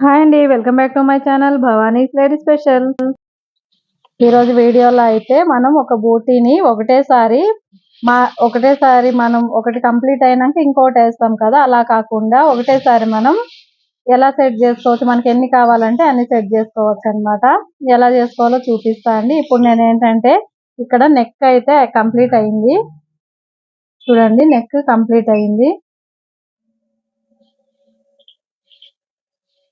Hi అండి welcome back to my channel Bhavani lady special. ఈరోజు వీడియోలో అయితే మనం ఒక బూటీని ఒకటేసారి మా ఒకటేసారి మనం ఒకటి కంప్లీట్ అయినాక ఇంకోటి వేస్తాం కదా అలా కాకుండా ఒకటేసారి మనం ఎలా సెట్ చేసుకోవచ్చు మనకి ఎన్ని కావాలంటే అన్ని సెట్ చేసుకోవచ్చు అనమాట ఎలా చేసుకోవాలో చూపిస్తా అండి. ఇప్పుడు నేను ఏంటంటే ఇక్కడ నెక్ అయితే కంప్లీట్ అయింది. చూడండి నెక్ కంప్లీట్ అయింది.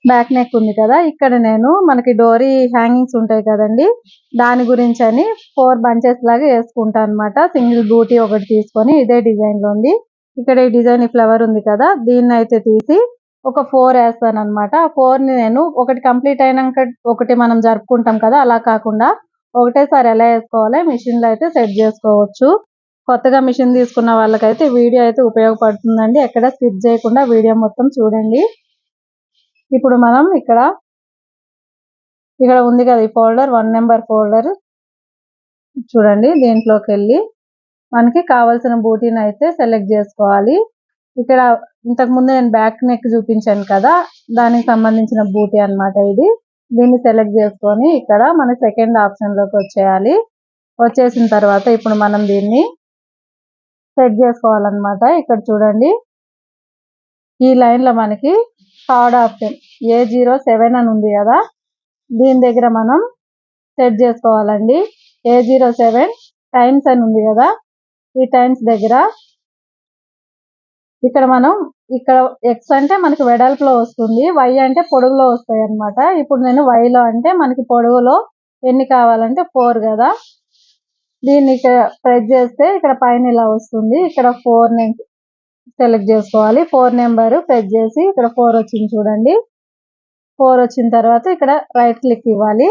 బ్యాక్ నెక్ ఉంది కదా ఇక్కడ నేను మనకి డోరీ హ్యాంగింగ్స్ ఉంటాయి కదండి దాని గురించి అని ఫోర్ బంచెస్ లాగా వేసుకుంటా అనమాట సింగిల్ బూటీ ఒకటి తీసుకొని ఇదే డిజైన్లో ఉంది. ఇక్కడ ఈ డిజైన్ ఫ్లవర్ ఉంది కదా దీన్ని అయితే తీసి ఒక ఫోర్ వేస్తాను అనమాట ఆ ఫోర్ని నేను ఒకటి కంప్లీట్ అయినాక ఒకటి మనం జరుపుకుంటాం కదా అలా కాకుండా ఒకటేసారి ఎలా వేసుకోవాలి మిషన్లో అయితే సెట్ చేసుకోవచ్చు. కొత్తగా మిషన్ తీసుకున్న వాళ్ళకైతే వీడియో అయితే ఉపయోగపడుతుందండి. ఎక్కడ స్కిప్ చేయకుండా వీడియో మొత్తం చూడండి. ఇప్పుడు మనం ఇక్కడ ఇక్కడ ఉంది కదా ఈ ఫోల్డర్ వన్ నెంబర్ ఫోల్డర్ చూడండి దీంట్లోకి వెళ్ళి మనకి కావాల్సిన బూటీని అయితే సెలెక్ట్ చేసుకోవాలి. ఇక్కడ ఇంతకు ముందు నేను బ్యాక్ నెక్ చూపించాను కదా దానికి సంబంధించిన బూటీ అనమాట ఇది. దీన్ని సెలెక్ట్ చేసుకొని ఇక్కడ మన సెకండ్ ఆప్షన్లోకి వచ్చేయాలి. వచ్చేసిన తర్వాత ఇప్పుడు మనం దీన్ని సెట్ చేసుకోవాలన్నమాట. ఇక్కడ చూడండి ఈ లైన్లో మనకి third option. A zero seven అని ఉంది కదా? దీని దగ్గర మనం సెట్ చేసుకోవాలండి. ఏ జీరో సెవెన్ టైమ్స్ అని ఉంది కదా? ఈ టైమ్స్ దగ్గర ఇక్కడ మనం ఇక్కడ ఎక్స్ అంటే మనకి వెడల్పులో వస్తుంది వై అంటే పొడుగులో వస్తాయి అనమాట ఇప్పుడు నేను వైలో అంటే మనకి పొడుగులో ఎన్ని కావాలంటే ఫోర్ కదా? దీన్ని ఇక్కడ ప్రెస్ చేస్తే ఇక్కడ పైన ఇలా వస్తుంది. ఇక్కడ ఫోర్ సెలెక్ట్ చేసుకోవాలి. ఫోర్ నెంబర్ ప్రెస్ చేసి ఇక్కడ ఫోర్ వచ్చింది చూడండి. ఫోర్ వచ్చిన తర్వాత ఇక్కడ రైట్ క్లిక్ ఇవ్వాలి.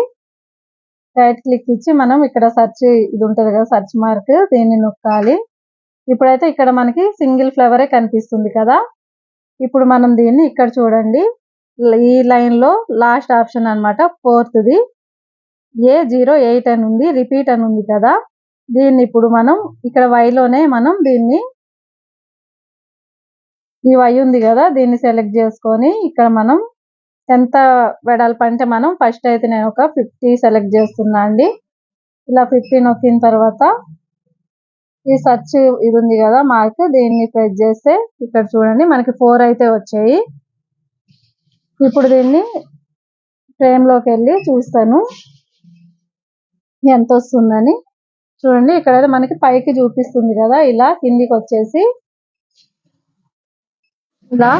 రైట్ క్లిక్ ఇచ్చి మనం ఇక్కడ సెర్చ్ ఇది ఉంటుంది కదా సెర్చ్ మార్క్ దీన్ని నొక్కాలి. ఇప్పుడైతే ఇక్కడ మనకి సింగిల్ ఫ్లవరే కనిపిస్తుంది కదా. ఇప్పుడు మనం దీన్ని ఇక్కడ చూడండి. ఈ లైన్లో లాస్ట్ ఆప్షన్ అనమాట ఫోర్త్ది ఏ జీరో ఎయిట్ అని ఉంది రిపీట్ అని ఉంది కదా. దీన్ని ఇప్పుడు మనం ఇక్కడ వైలోనే మనం దీన్ని ఈ వై ఉంది కదా దీన్ని సెలెక్ట్ చేసుకొని ఇక్కడ మనం ఎంత వెడల్పు అంటే మనం ఫస్ట్ అయితే నేను ఒక ఫిఫ్టీ సెలెక్ట్ చేస్తున్నా అండి. ఇలా ఫిఫ్టీ నొక్కిన తర్వాత ఈ సర్చ్ ఇది ఉంది కదా మార్క్ దీన్ని ప్రెస్ చేస్తే ఇక్కడ చూడండి మనకి ఫోర్ అయితే వచ్చాయి. ఇప్పుడు దీన్ని ఫ్రేమ్లోకి వెళ్ళి చూస్తాను. ఎంత వస్తుందని చూడండి. ఇక్కడైతే మనకి పైకి చూపిస్తుంది కదా ఇలా కిందికి వచ్చేసి ఇలా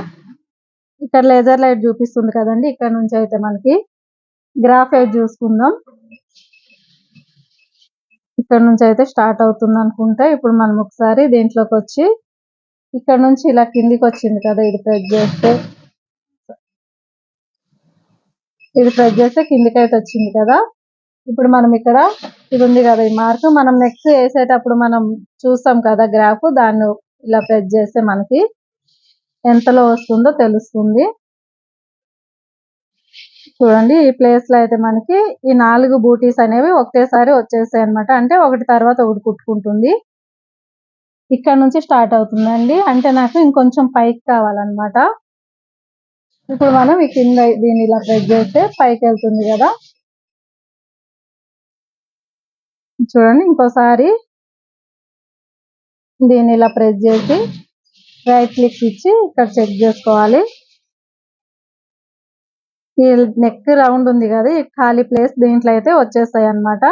ఇక్కడ లేజర్ లైట్ చూపిస్తుంది కదండి ఇక్కడ నుంచి అయితే మనకి గ్రాఫ్ అయితే చూసుకుందాం. ఇక్కడ నుంచి అయితే స్టార్ట్ అవుతుంది అనుకుంటా ఇప్పుడు మనం ఒకసారి దీంట్లోకి వచ్చి ఇక్కడ నుంచి ఇలా కిందికి వచ్చింది కదా ఇది ప్రెస్ చేస్తే. ఇది ప్రెస్ చేస్తే కిందికి అయితే వచ్చింది కదా. ఇప్పుడు మనం ఇక్కడ ఇది ఉంది కదా ఈ మార్క్ మనం నెక్స్ట్ వేసేటప్పుడు మనం చూస్తాం కదా గ్రాఫ్ దాన్ని ఇలా ప్రెస్ చేస్తే మనకి ఎంతలో వస్తుందో తెలుస్తుంది. చూడండి ఈ ప్లేస్లో అయితే మనకి ఈ నాలుగు బూటీస్ అనేవి ఒకేసారి వచ్చేసాయి అనమాట అంటే ఒకటి తర్వాత ఒకటి కుట్టుకుంటుంది. ఇక్కడ నుంచి స్టార్ట్ అవుతుందండి. అంటే నాకు ఇంకొంచెం పైకి కావాలన్నమాట. ఇప్పుడు మనం ఈ కింద దీన్ని ఇలా ప్రెస్ చేస్తే పైకి వెళ్తుంది కదా. చూడండి ఇంకోసారి దీన్ని ఇలా ప్రెస్ చేసి రైట్ క్లిక్ ఇచ్చి ఇక్కడ చెక్ చేసుకోవాలి. ఈ నెక్ రౌండ్ ఉంది కదా ఖాళీ ప్లేస్ దీంట్లో అయితే వచ్చేస్తాయి అనమాట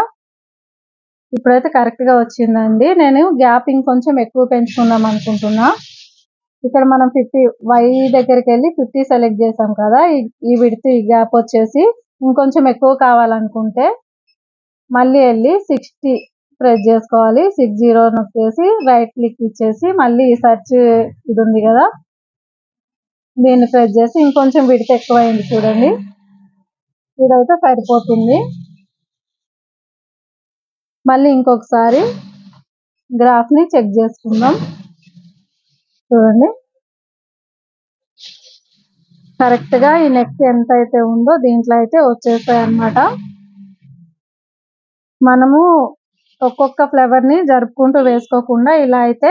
ఇప్పుడైతే కరెక్ట్గా వచ్చిందండి. నేను గ్యాప్ ఇంకొంచెం ఎక్కువ పెంచుకుందాం అనుకుంటున్నా. ఇక్కడ మనం ఫిఫ్టీ వై దగ్గరికి వెళ్ళి ఫిఫ్టీ సెలెక్ట్ చేసాం కదా ఈ విడితే ఈ గ్యాప్ వచ్చేసి ఇంకొంచెం ఎక్కువ కావాలనుకుంటే మళ్ళీ వెళ్ళి సిక్స్టీ ప్రెస్ చేసుకోవాలి. సిక్స్ జీరో నొక్కేసి రైట్ క్లిక్ ఇచ్చేసి మళ్ళీ సెర్చ్ ఇది ఉంది కదా. దీన్ని ప్రెస్ చేసి ఇంకొంచెం విడత ఎక్కువైంది చూడండి. ఇదైతే సరిపోతుంది. మళ్ళీ ఇంకొకసారి గ్రాఫ్ని చెక్ చేసుకుందాం. చూడండి. కరెక్ట్గా ఈ నెక్ ఎంత అయితే ఉందో దీంట్లో అయితే వచ్చేస్తాయి అన్నమాట మనము ఒక్కొక్క ఫ్లేవర్ని జరుపుకుంటూ వేసుకోకుండా ఇలా అయితే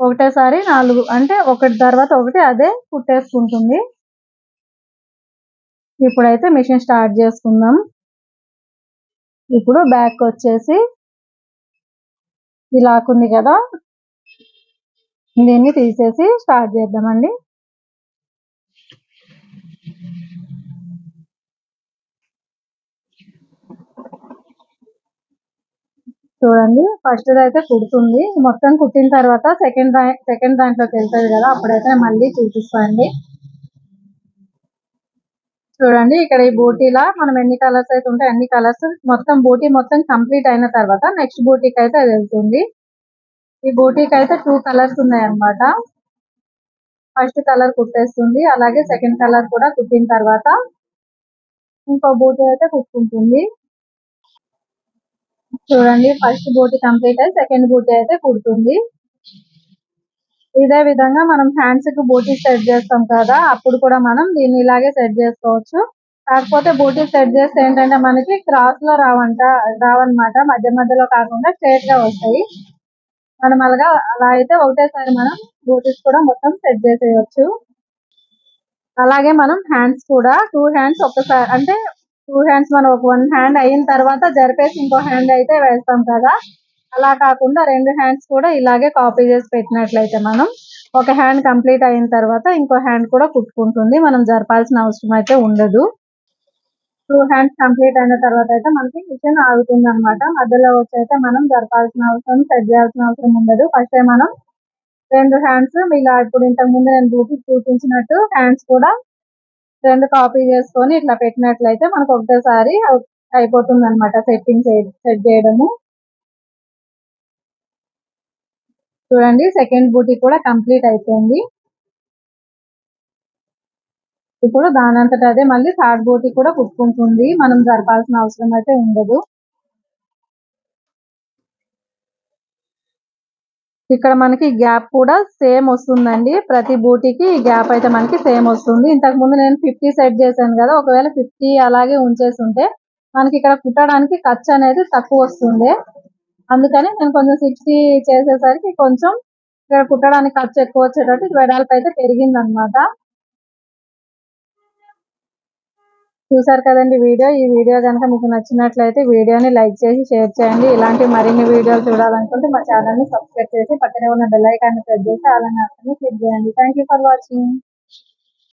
ఒకటేసారి నాలుగు అంటే ఒకటి తర్వాత ఒకటి అదే కుట్టేసుకుంటుంది. ఇప్పుడైతే మిషన్ స్టార్ట్ చేసుకుందాం. ఇప్పుడు బ్యాక్ వచ్చేసి ఇలాకుంది ఉంది కదా. దీన్ని తీసేసి స్టార్ట్ చేద్దామండి. చూడండి. ఫస్ట్ అయితే కుడుతుంది. మొత్తం కుట్టిన తర్వాత సెకండ్ సెకండ్ దాంట్లోకి వెళ్తుంది కదా అప్పుడైతే మళ్ళీ చూపిస్తాండి చూడండి ఇక్కడ ఈ బూటీలా మనం ఎన్ని కలర్స్ అయితే ఉంటాయి అన్ని కలర్స్ మొత్తం బూటీ మొత్తం కంప్లీట్ అయిన తర్వాత నెక్స్ట్ బూటీకి అయితే అది వెళ్తుంది. ఈ బూటీకి అయితే టూ కలర్స్ ఉన్నాయి అన్నమాట ఫస్ట్ కలర్ కుట్టేస్తుంది అలాగే సెకండ్ కలర్ కూడా కుట్టిన తర్వాత ఇంకో బూటీ అయితే కుట్టుకుంటుంది. చూడండి ఫస్ట్ బూటీ కంప్లీట్ అయ్యి సెకండ్ బూటీ అయితే కుడుతుంది. ఇదే విధంగా మనం హ్యాండ్స్కి బూటీ సెట్ చేస్తాం కదా అప్పుడు కూడా మనం దీన్ని ఇలాగే సెట్ చేసుకోవచ్చు. కాకపోతే బూటీ సెట్ చేస్తే ఏంటంటే మనకి క్రాస్లో రావంట రావన్నమాట. మధ్య మధ్యలో కాకుండా స్ట్రేట్గా వస్తాయి. మనం అలాగా అలా అయితే ఒకటేసారి మనం బూటీస్ కూడా మొత్తం సెట్ చేసేయచ్చు. అలాగే మనం హ్యాండ్స్ కూడా టూ హ్యాండ్స్ ఒక్కసారి అంటే టూ హ్యాండ్స్ మనం ఒక వన్ హ్యాండ్ అయిన తర్వాత జరిపేసి ఇంకో హ్యాండ్ అయితే వేస్తాం కదా. అలా కాకుండా రెండు హ్యాండ్స్ కూడా ఇలాగే కాపీ చేసి పెట్టినట్లయితే మనం ఒక హ్యాండ్ కంప్లీట్ అయిన తర్వాత ఇంకో హ్యాండ్ కూడా కుట్టుకుంటుంది. మనం జరపాల్సిన అవసరం అయితే ఉండదు. టూ హ్యాండ్స్ కంప్లీట్ అయిన తర్వాత అయితే మనకి మిషన్ ఆగుతుంది అనమాట మధ్యలో వచ్చి అయితే మనం జరపాల్సిన అవసరం సెట్ చేయాల్సిన అవసరం ఉండదు. ఫస్ట్ మనం రెండు హ్యాండ్స్ ఇలా ఇప్పుడు ఇంతకు ముందు నేను బూటీ చూపించినట్టు హ్యాండ్స్ కూడా రెండు కాపీ చేసుకొని ఇట్లా పెట్టినట్లయితే మనకు ఒకటేసారి అయిపోతుంది అనమాట సెట్టింగ్ సెట్ చేయడము. చూడండి సెకండ్ బూటీ కూడా కంప్లీట్ అయిపోయింది. ఇప్పుడు దానంతట అదే మళ్ళీ థర్డ్ బూటీ కూడా కుట్టుకుంటుంది. మనం జరపాల్సిన అవసరం అయితే ఉండదు. ఇక్కడ మనకి గ్యాప్ కూడా సేమ్ వస్తుందండి. ప్రతి బూటీకి గ్యాప్ అయితే మనకి సేమ్ వస్తుంది. ఇంతకు ముందు నేను ఫిఫ్టీ సెట్ చేశాను కదా ఒకవేళ ఫిఫ్టీ అలాగే ఉంచేసుంటే మనకి ఇక్కడ కుట్టడానికి ఖర్చు అనేది తక్కువ వస్తుంది అందుకని నేను కొంచెం సిక్స్టీ చేసేసరికి కొంచెం ఇక్కడ కుట్టడానికి ఖర్చు ఎక్కువ వచ్చేటట్టు వెడల్పు అయితే పెరిగింది అనమాట చూసారు కదండి వీడియో. ఈ వీడియో కనుక మీకు నచ్చినట్లయితే వీడియోని లైక్ చేసి షేర్ చేయండి. ఇలాంటి మరిన్ని వీడియోలు చూడాలనుకుంటే మా ఛానల్ని సబ్స్క్రైబ్ చేసి పక్కనే ఉన్న బెల్ ఐకాన్ని ప్రెస్ చేసి అలానే క్లిక్ చేయండి. Thank for watching